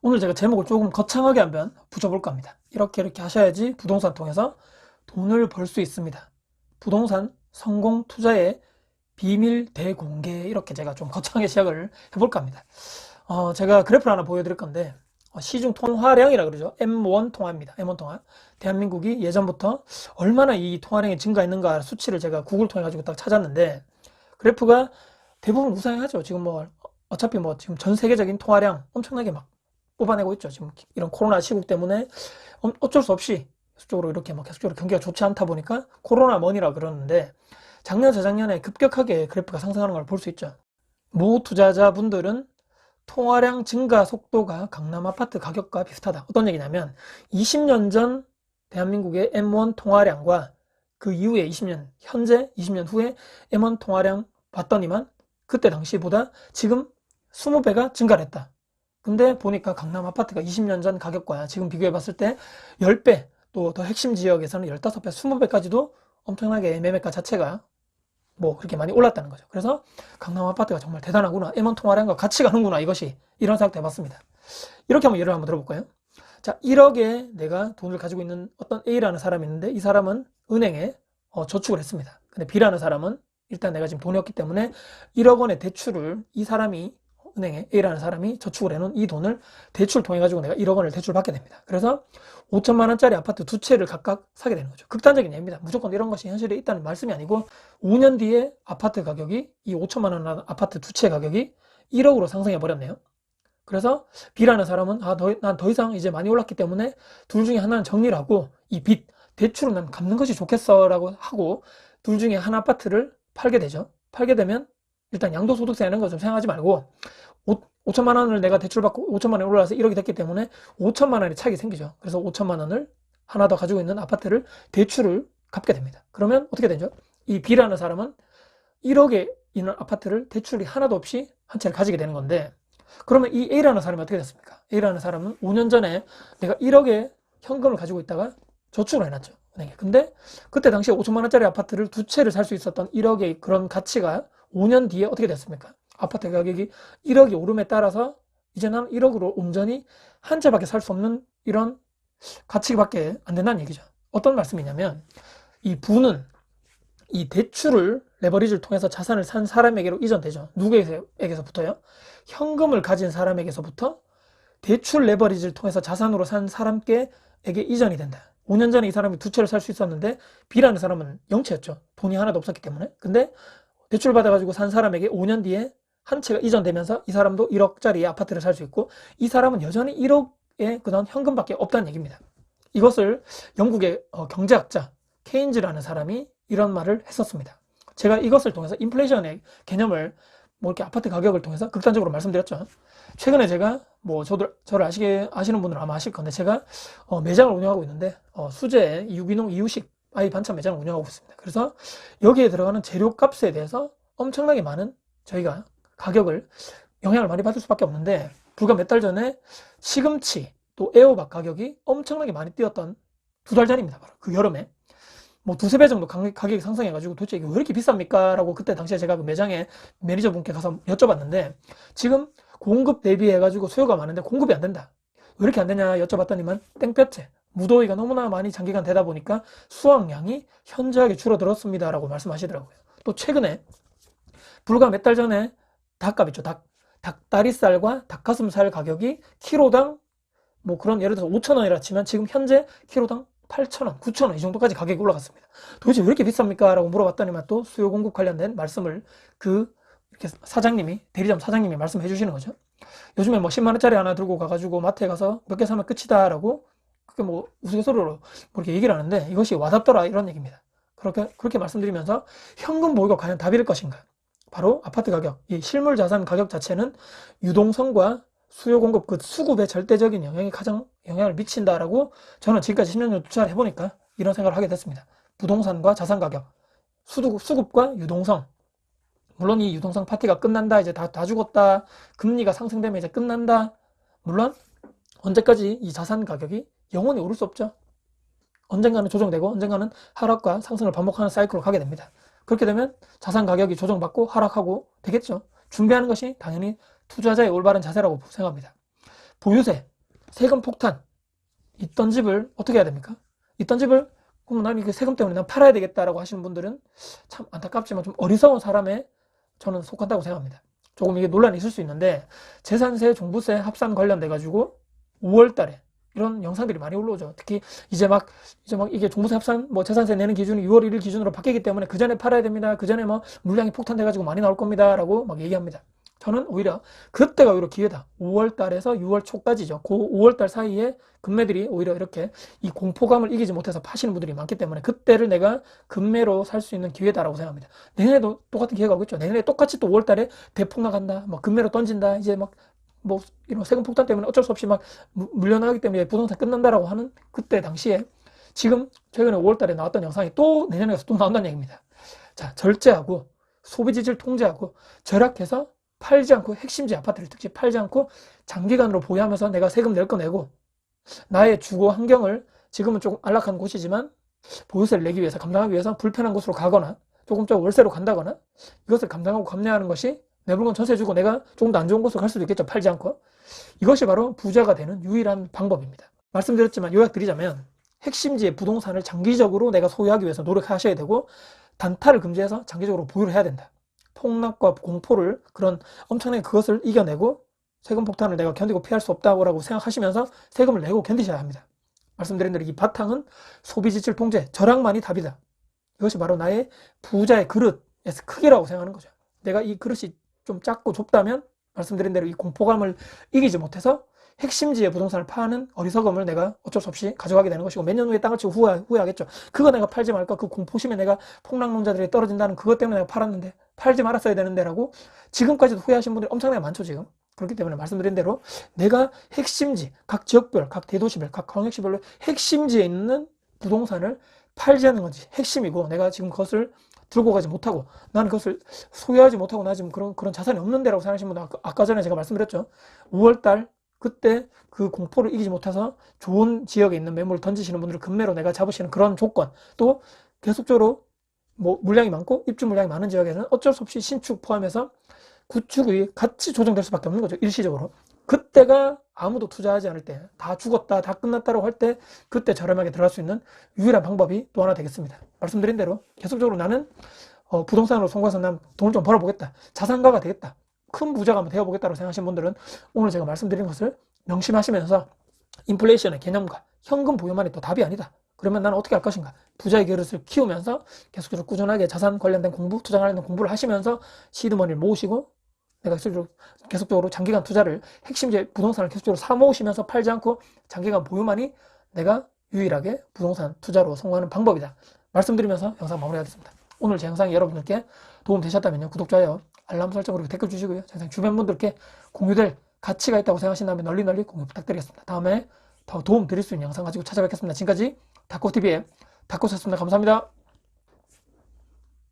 오늘 제가 제목을 조금 거창하게 한번 붙여볼까 합니다. 이렇게 이렇게 하셔야지 부동산 통해서 돈을 벌 수 있습니다. 부동산 성공 투자의 비밀 대공개 이렇게 제가 좀 거창하게 시작을 해볼까 합니다. 어, 제가 그래프를 하나 보여드릴 건데 어, 시중 통화량이라 그러죠. M1 통화입니다. M1 통화. 대한민국이 예전부터 얼마나 이 통화량이 증가했는가 수치를 제가 구글 통해 가지고 딱 찾았는데 그래프가 대부분 우상향하죠. 지금 뭐 어차피 뭐 지금 전 세계적인 통화량 엄청나게 막 뽑아내고 있죠. 지금 이런 코로나 시국 때문에 어- 어쩔 수 없이 계속적으로 이렇게 막 계속적으로 경기가 좋지 않다 보니까 코로나 머니라 그러는데 작년 재작년에 급격하게 그래프가 상승하는 걸 볼 수 있죠. 모 투자자분들은 통화량 증가 속도가 강남 아파트 가격과 비슷하다. 어떤 얘기냐면 20년 전 대한민국의 M1 통화량과 그 이후에 20년, 현재 20년 후에 M1 통화량 봤더니만 그때 당시보다 지금 20배가 증가를 했다. 근데 보니까 강남 아파트가 20년 전 가격과 지금 비교해 봤을 때 10배, 또 더 핵심 지역에서는 15배, 20배까지도 엄청나게 매매가 자체가 뭐 그렇게 많이 올랐다는 거죠. 그래서 강남 아파트가 정말 대단하구나. M1 통화량과 같이 가는구나. 이것이 이런 생각도 해봤습니다. 이렇게 한번 예를 한번 들어볼까요? 자, 1억에 내가 돈을 가지고 있는 어떤 A라는 사람이 있는데 이 사람은 은행에 어, 저축을 했습니다. 근데 B라는 사람은 일단 내가 지금 돈이 없기 때문에 1억 원의 대출을 이 사람이 은행에 A라는 사람이 저축을 해놓은 이 돈을 대출 통해 가지고 내가 1억 원을 대출 받게 됩니다. 그래서 5천만 원짜리 아파트 두 채를 각각 사게 되는 거죠. 극단적인 예입니다. 무조건 이런 것이 현실에 있다는 말씀이 아니고 5년 뒤에 아파트 가격이 이 5천만 원 아파트 두 채 가격이 1억으로 상승해 버렸네요. 그래서 B라는 사람은 아, 난 더 이상 이제 많이 올랐기 때문에 둘 중에 하나는 정리를 하고 이 빚, 대출은 난 갚는 것이 좋겠어라고 하고 둘 중에 한 아파트를 팔게 되죠. 팔게 되면 일단 양도소득세 내는 거 좀 생각하지 말고 5, 천만 원을 내가 대출받고 5천만 원이 올라서 1억이 됐기 때문에 5천만 원의 차익이 생기죠. 그래서 5천만 원을 하나 더 가지고 있는 아파트를 대출을 갚게 됩니다. 그러면 어떻게 되죠? 이 B라는 사람은 1억에 있는 아파트를 대출이 하나도 없이 한 채를 가지게 되는 건데 그러면 이 A라는 사람이 어떻게 됐습니까? A라는 사람은 5년 전에 내가 1억의 현금을 가지고 있다가 저축을 해놨죠. 근데 그때 당시에 5천만 원짜리 아파트를 두 채를 살 수 있었던 1억의 그런 가치가 5년 뒤에 어떻게 됐습니까? 아파트 가격이 1억이 오름에 따라서 이제 는 1억으로 온전히 한 채밖에 살 수 없는 이런 가치밖에 안 된다는 얘기죠. 어떤 말씀이냐면 이 부는 이 대출을 레버리지를 통해서 자산을 산 사람에게로 이전되죠. 누구에게서부터요? 현금을 가진 사람에게서부터 대출 레버리지를 통해서 자산으로 산 사람에게 이전이 된다. 5년 전에 이 사람이 두 채를 살 수 있었는데 B라는 사람은 영채였죠. 돈이 하나도 없었기 때문에. 근데 대출 받아가지고 산 사람에게 5년 뒤에 한 채가 이전되면서 이 사람도 1억짜리 아파트를 살 수 있고 이 사람은 여전히 1억의 그런 현금밖에 없다는 얘기입니다. 이것을 영국의 어, 경제학자 케인즈라는 사람이 이런 말을 했었습니다. 제가 이것을 통해서 인플레이션의 개념을 뭐 이렇게 아파트 가격을 통해서 극단적으로 말씀드렸죠. 최근에 제가 뭐 저도 저를 아시게 아시는 분들은 아마 아실 건데 제가 어, 매장을 운영하고 있는데 어, 수제 유기농 이유식 아이 반찬 매장을 운영하고 있습니다. 그래서 여기에 들어가는 재료 값에 대해서 엄청나게 많은 저희가 가격을 영향을 많이 받을 수밖에 없는데 불과 몇 달 전에 시금치 또 애호박 가격이 엄청나게 많이 뛰었던 두 달 전입니다. 바로 그 여름에 뭐 두세 배 정도 가격이 상승해가지고 도대체 이게 왜 이렇게 비쌉니까? 라고 그때 당시에 제가 그 매장에 매니저 분께 가서 여쭤봤는데 지금 공급 대비해가지고 수요가 많은데 공급이 안 된다. 왜 이렇게 안 되냐 여쭤봤더니만 땡볕에 무더위가 너무나 많이 장기간 되다 보니까 수확량이 현저하게 줄어들었습니다. 라고 말씀하시더라고요. 또 최근에 불과 몇 달 전에 닭값 있죠. 닭, 닭다리살과 닭가슴살 가격이 키로당 뭐 그런 예를 들어서 5천원이라 치면 지금 현재 키로당 8,000원, 9,000원 이 정도까지 가격이 올라갔습니다. 도대체 왜 이렇게 비쌉니까? 라고 물어봤더니만 또 수요 공급 관련된 말씀을 그 이렇게 사장님이 대리점 사장님이 말씀해 주시는 거죠. 요즘에 뭐 10만 원짜리 하나 들고 가가지고 마트에 가서 몇 개 사면 끝이다라고 그게 뭐 우스갯소리로 그렇게 얘기를 하는데 이것이 와닿더라 이런 얘기입니다. 그렇게 그렇게 말씀드리면서 현금 보유가 과연 답일 것인가? 바로 아파트 가격, 이 실물 자산 가격 자체는 유동성과 수요 공급 그 수급에 절대적인 영향이 가장 영향을 미친다라고 저는 지금까지 10년 정도 투자를 해보니까 이런 생각을 하게 됐습니다. 부동산과 자산 가격, 수급, 수급과 유동성. 물론 이 유동성 파티가 끝난다, 이제 다, 다 죽었다, 금리가 상승되면 이제 끝난다. 물론 언제까지 이 자산 가격이 영원히 오를 수 없죠. 언젠가는 조정되고 언젠가는 하락과 상승을 반복하는 사이클로 가게 됩니다. 그렇게 되면 자산 가격이 조정받고 하락하고 되겠죠. 준비하는 것이 당연히 투자자의 올바른 자세라고 생각합니다. 보유세, 세금 폭탄 있던 집을 어떻게 해야 됩니까? 있던 집을 그럼 난 이게 세금 때문에 난 팔아야 되겠다라고 하시는 분들은 참 안타깝지만 좀 어리석은 사람에 저는 속한다고 생각합니다. 조금 이게 논란이 있을 수 있는데 재산세, 종부세 합산 관련돼 가지고 5월 달에 이런 영상들이 많이 올라오죠. 특히 이제 막 이제 막 이게 종부세 합산 뭐 재산세 내는 기준이 6월 1일 기준으로 바뀌기 때문에 그 전에 팔아야 됩니다. 그 전에 뭐 물량이 폭탄돼 가지고 많이 나올 겁니다라고 막 얘기합니다. 저는 오히려 그때가 오히려 기회다. 5월 달에서 6월 초까지죠. 그 5월 달 사이에 금매들이 오히려 이렇게 이 공포감을 이기지 못해서 파시는 분들이 많기 때문에 그때를 내가 금매로 살 수 있는 기회다라고 생각합니다. 내년에도 똑같은 기회가 오겠죠. 내년에 똑같이 또 5월 달에 대폭 나간다. 뭐 금매로 던진다. 이제 막 뭐 이런 세금 폭탄 때문에 어쩔 수 없이 막 무- 물려나가기 때문에 부동산 끝난다라고 하는 그때 당시에 지금 최근에 5월 달에 나왔던 영상이 또 내년에 가서 또 나온다는 얘기입니다. 자, 절제하고 소비 지지를 통제하고 절약해서 팔지 않고 핵심지 아파트를 특히 팔지 않고 장기간으로 보유하면서 내가 세금 낼 거 내고 나의 주거 환경을 지금은 조금 안락한 곳이지만 보유세를 내기 위해서 감당하기 위해서 불편한 곳으로 가거나 조금 더 월세로 간다거나 이것을 감당하고 감내하는 것이 내 물건 전세 주고 내가 조금 더 안 좋은 곳으로 갈 수도 있겠죠 팔지 않고 이것이 바로 부자가 되는 유일한 방법입니다 말씀드렸지만 요약드리자면 핵심지의 부동산을 장기적으로 내가 소유하기 위해서 노력하셔야 되고 단타를 금지해서 장기적으로 보유를 해야 된다 폭락과 공포를 그런 엄청나게 그것을 이겨내고 세금 폭탄을 내가 견디고 피할 수 없다고 생각하시면서 세금을 내고 견디셔야 합니다. 말씀드린 대로 이 바탕은 소비 지출 통제, 절약만이 답이다. 이것이 바로 나의 부자의 그릇에서 크기라고 생각하는 거죠. 내가 이 그릇이 좀 작고 좁다면 말씀드린 대로 이 공포감을 이기지 못해서 핵심지의 부동산을 파는 어리석음을 내가 어쩔 수 없이 가져가게 되는 것이고 몇 년 후에 땅을 치고 후회, 후회하겠죠. 그거 내가 팔지 말까? 그 공포심에 내가 폭락론자들이 떨어진다는 그것 때문에 내가 팔았는데 팔지 말았어야 되는데라고 지금까지도 후회하신 분들이 엄청나게 많죠 지금. 그렇기 때문에 말씀드린 대로 내가 핵심지, 각 지역별, 각 대도시별, 각 광역시별로 핵심지에 있는 부동산을 팔지 않는 것이 핵심이고 내가 지금 그것을 들고 가지 못하고 나는 그것을 소유하지 못하고 나 지금 그런 그런 자산이 없는 데라고 생각하시는 분들 아까, 아까 전에 제가 말씀드렸죠. 5월달 그때 그 공포를 이기지 못해서 좋은 지역에 있는 매물을 던지시는 분들을 금매로 내가 잡으시는 그런 조건 또 계속적으로 뭐 물량이 많고 입주 물량이 많은 지역에는 어쩔 수 없이 신축 포함해서 구축이 같이 조정될 수밖에 없는 거죠 일시적으로 그때가 아무도 투자하지 않을 때 다 죽었다 다 끝났다고 할 때 그때 저렴하게 들어갈 수 있는 유일한 방법이 또 하나 되겠습니다 말씀드린 대로 계속적으로 나는 어, 부동산으로 성공해서 난 돈을 좀 벌어보겠다 자산가가 되겠다 큰 부자가 되어보겠다고 생각하시는 분들은 오늘 제가 말씀드린 것을 명심하시면서 인플레이션의 개념과 현금 보유만이 또 답이 아니다. 그러면 나는 어떻게 할 것인가? 부자의 그릇을 키우면서 계속적으로 꾸준하게 자산 관련된 공부, 투자 관련된 공부를 하시면서 시드머니를 모으시고 내가 계속적으로, 계속적으로 장기간 투자를 핵심 제 부동산을 계속적으로 사 모으시면서 팔지 않고 장기간 보유만이 내가 유일하게 부동산 투자로 성공하는 방법이다. 말씀드리면서 영상 마무리하겠습니다. 오늘 제 영상이 여러분들께 도움 되셨다면요. 구독, 좋아요, 알람 설정 그리고 댓글 주시고요. 제 영상 주변 분들께 공유될 가치가 있다고 생각하신다면 널리 널리 공유 부탁드리겠습니다. 다음에 더 도움 드릴 수 있는 영상 가지고 찾아뵙겠습니다. 지금까지 다코TV의 다코였습니다. 감사합니다.